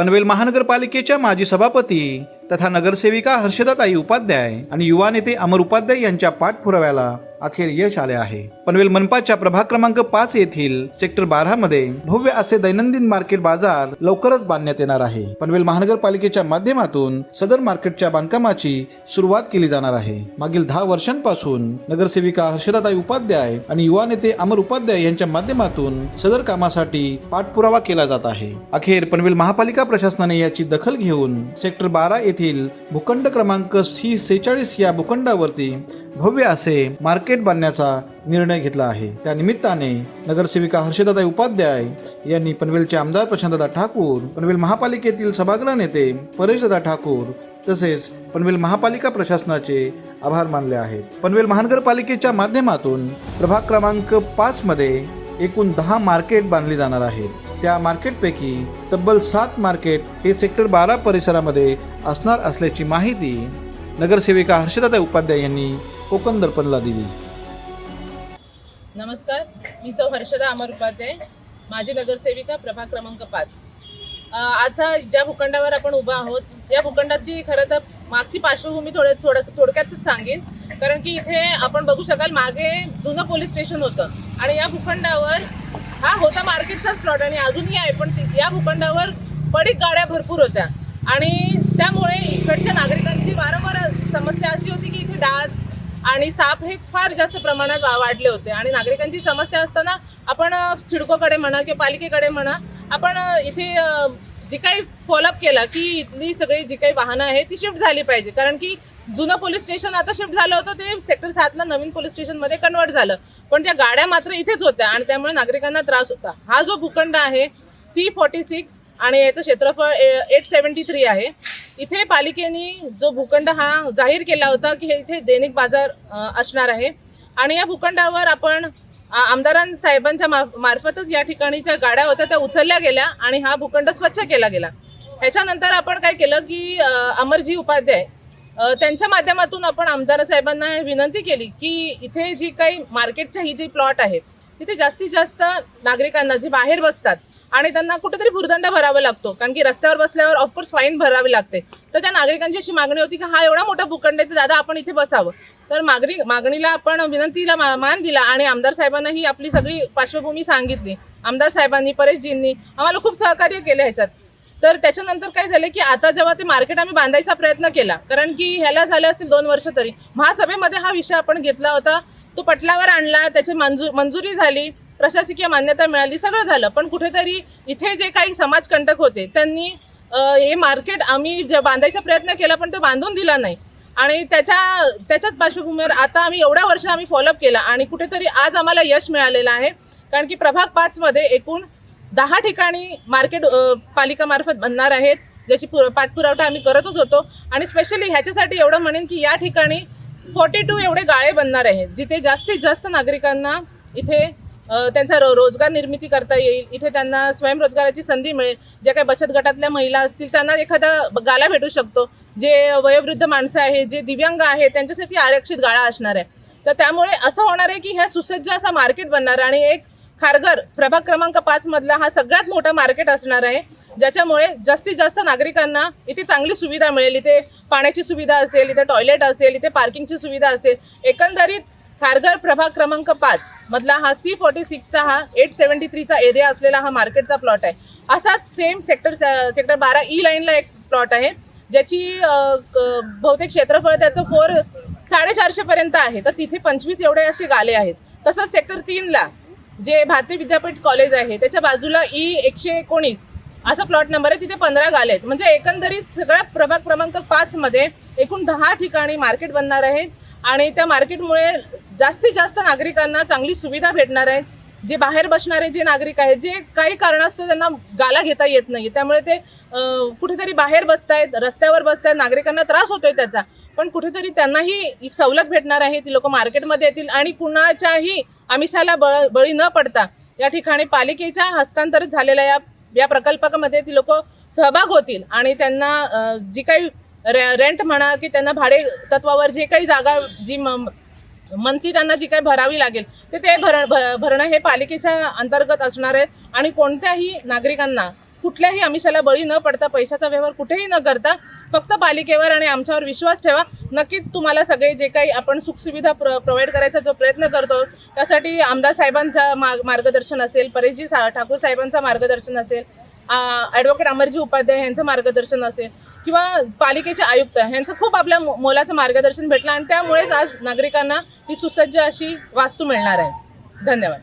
पनवेल महानगरपालिकेच्या माजी सभापती तथा नगरसेविका हर्षदाताई उपाध्याय आणि युवा नेते अमर उपाध्याय यांच्या पाठपुराव्याला अखेर यश आले आहे. पनवेल मनपाच्या प्रभाग क्रमांक पाच येथील सेक्टर बारा मध्ये भव्य असे दैनंदिन मार्केट बाजार लवकरच बांधण्यात येणार आहे. पनवेल महानगरपालिकेच्या माध्यमातून सदर मार्केटच्या बांधकामाची सुरुवात केली जाणार आहे. मागील दहा वर्षांपासून नगरसेविका हर्षदाताई उपाध्याय आणि युवा नेते अमर उपाध्याय यांच्या माध्यमातून सदर कामासाठी पाठपुरावा केला जात आहे. अखेर पनवेल महापालिका प्रशासनाने याची दखल घेऊन सेक्टर बारा येथील येथील भूखंड क्रमांक सी सेहेचाळीस या भूखंडावरती भव्य असे मार्केट बांधण्याचा निर्णय घेतला आहे. त्या निमित्ताने नगरसेविका हर्षदाताई उपाध्याय यांनी पनवेलचे आमदार प्रशांतदा ठाकूर पनवेल महापालिकेतील सभागृह नेते परेशदादा ठाकूर तसेच पनवेल महापालिका प्रशासनाचे आभार मानले आहेत. पनवेल महानगरपालिकेच्या माध्यमातून प्रभाग क्रमांक पाच मध्ये एकूण दहा मार्केट बांधली जाणार आहेत. त्या मार्केटपैकी तब्बल सात मार्केट हे सेक्टर बारा परिसरामध्ये असणार असल्याची माहिती नगरसेविका हर्षदाताई उपाध्याय यांनी कोकण दर्पणला दिली. नमस्कार मी सौ हर्षदा अमर उपाध्याय माझी नगरसेविका प्रभाग क्रमांक पाच. आजचा ज्या भूखंडावर आपण उभा आहोत या भूखंडाची खरं तर मागची पार्श्वभूमी थोडं थोडं थोडक्यातच सांगेन. कारण की इथे आपण बघू शकाल मागे जुनं पोलीस स्टेशन होतं आणि या भूखंडावर हा होता मार्केटचाच प्लॉट आणि अजूनही आहे पण या भूखंडावर पडीक गाड्या भरपूर होत्या. आणि त्यामुळे इकडच्या नागरिकांची वारंवार समस्या अशी होती की इथे डास आणि साप हे फार जास्त प्रमाणात वा- वाढले होते. आणि नागरिकांची समस्या असताना आपण सिडकोकडे म्हणा किंवा पालिकेकडे म्हणा आपण इथे जी काही फॉलोअप केला की इथली सगळी जी काही वाहनं आहेत ती शिफ्ट झाली पाहिजे. कारण की जुनं पोलीस स्टेशन आता शिफ्ट झालं होतं ते सेक्टर सातला नवीन पोलीस स्टेशनमध्ये कन्वर्ट झालं. पण त्या गाड्या मात्र इथेच होत्या आणि त्यामुळे नागरिकांना त्रास होता. हा जो भूखंड आहे सी फॉर्टी सिक्स आणि याचं क्षेत्रफळ एट सेवन्टी थ्री आहे. इथे पालिकेने जो भूखंड हा जाहीर केला होता की हे इथे दैनिक बाजार असणार आहे. आणि या भूखंडावर आपण आ- आमदारां साहेबांच्या मा- मार्फतच या ठिकाणीच्या गाड्या होत्या त्या उचलल्या गेल्या आणि हा भूखंड स्वच्छ केला गेला. ह्याच्यानंतर आपण काय केलं की अमरजी उपाध्याय त्यांच्या माध्यमातून आपण आमदार साहेबांना हे विनंती केली की इथे जी काही मार्केटच्या ही जी प्लॉट आहे तिथे जास्तीत जास्त नागरिकांना जे बाहेर बसतात आणि त्यांना कुठेतरी भुर्दंड भरावा लागतो. कारण की रस्त्यावर बसल्यावर ऑफकोर्स फाईन भरावी लागते. तर त्या नागरिकांची अशी मागणी होती की हा एवढा मोठा भूखंड आहे तर दादा आपण इथे बसावं. तर मागणी मागणीला आपण विनंतीला मान दिला आणि आमदार साहेबांना ही आपली सगळी पार्श्वभूमी सांगितली. आमदार साहेबांनी परेशजींनी आम्हाला खूप सहकार्य केलं ह्याच्यात. तर त्याच्यानंतर काय झालं की आता जेव्हा ते मार्केट आम्ही बांधायचा प्रयत्न केला कारण की ह्याला झाले असतील दोन वर्ष तरी महासभेमध्ये हा विषय आपण घेतला होता. तो पटलावर आणला त्याची मंजू मंजुरी झाली प्रशासकीय मान्यता मिळाली सगळं झालं. पण कुठेतरी इथे जे काही समाजकंटक होते त्यांनी हे मार्केट आम्ही जे बांधायचा प्रयत्न केला पण ते बांधून दिला नाही. आणि त्याच्या त्याच्याच पार्श्वभूमीवर आता आम्ही एवढ्या वर्ष आम्ही फॉलोअप केला आणि कुठेतरी आज आम्हाला यश मिळालेलं आहे. कारण की प्रभाग पाचमध्ये एकूण दहा ठिकाणी मार्केट पालिकामार्फत बनणार आहेत ज्याची पु पाठपुरावठा आम्ही करतच होतो. आणि स्पेशली ह्याच्यासाठी एवढं म्हणेन की या ठिकाणी फोर्टी टू एवढे गाळे बनणार आहेत जिथे जास्तीत जास्त नागरिकांना इथे त्यांचा रो रोजगार निर्मिती करता येईल इथे त्यांना स्वयंरोजगाराची संधी मिळेल. ज्या काही बचत गटातल्या महिला असतील त्यांना एखादा गाला भेटू शकतो. जे वयोवृद्ध माणसं आहेत जे दिव्यांग आहे त्यांच्यासाठी आरक्षित गाळा असणार आहे. तर त्यामुळे असं होणार आहे की ह्या सुसज्ज असा मार्केट बनणार आहे आणि एक खारघर प्रभाग क्रमांक पाच मधला हा सगळ्यात मोठा मार्केट असणार आहे. ज्याच्यामुळे जास्तीत जास्त नागरिकांना इथे चांगली सुविधा मिळेल. इथे पाण्याची सुविधा असेल इथे टॉयलेट असेल इथे पार्किंगची सुविधा असेल. एकंदरीत खारघर प्रभाग क्रमांक पाच मधला हा सी फोर्टी सिक्सचा हा एट सेवन्टी थ्रीचा एरिया असलेला हा मार्केटचा प्लॉट आहे. असाच सेम सेक्टर सेक्टर बारा e ई लाईनला एक प्लॉट आहे. ज्याची बहुतेक क्षेत्रफळ त्याचं फोर साडेचारशेपर्यंत आहे. तर तिथे पंचवीस एवढे असे गाले आहेत. तसंच सेक्टर तीनला जे भारतीय विद्यापीठ कॉलेज आहे त्याच्या बाजूला ई एकशे एकोणीस असा प्लॉट नंबर आहे तिथे पंधरा गाले आहेत. म्हणजे एकंदरीत सगळ्या प्रभाग क्रमांक पाचमध्ये एकूण दहा ठिकाणी मार्केट बनणार आहेत आणि त्या मार्केटमुळे जास्तीत जास्त नागरिकांना चांगली सुविधा भेटणार आहे. जे बाहेर बसणारे जे नागरिक आहेत जे काही कारणास्तव त्यांना गाला घेता येत नाही. त्यामुळे ते कुठेतरी बाहेर बसतायत रस्त्यावर बसतायत नागरिकांना त्रास होतोय त्याचा. पण कुठेतरी त्यांनाही एक सवलत भेटणार आहे ती लोक मार्केटमध्ये येतील आणि कुणाच्याही आमिषाला बळ बळी न पडता या ठिकाणी पालिकेच्या हस्तांतरित झालेल्या या या प्रकल्पामध्ये ती लोक सहभाग होतील आणि त्यांना जी काही रे- रेंट म्हणा की त्यांना भाडे तत्वावर जे काही जागा जी म- त्यांना जी काही भरावी लागेल ते ते भर भ- भरणं हे पालिकेच्या अंतर्गत असणार आहे आणि कोणत्याही नागरिकांना कुठल्याही आमिषाला बळी न पडता पैशाचा व्यवहार कुठेही न करता फक्त पालिकेवर आणि आमच्यावर विश्वास ठेवा. नक्कीच तुम्हाला सगळे जे काही आपण सुखसुविधा प्र प्रोव्हाइड करायचा जो प्रयत्न करतो त्यासाठी आमदार साहेबांचा मा- मार्गदर्शन असेल परेशजी सा ठाकूर साहेबांचं मार्गदर्शन असेल ॲडव्होकेट अमरजी उपाध्याय यांचं मार्गदर्शन असेल किंवा पालिकेचे आयुक्त यांचं खूप आपल्या मोलाचं मार्गदर्शन भेटलं आणि त्यामुळेच आज नागरिकांना ही सुसज्ज अशी वास्तू मिळणार आहे. धन्यवाद.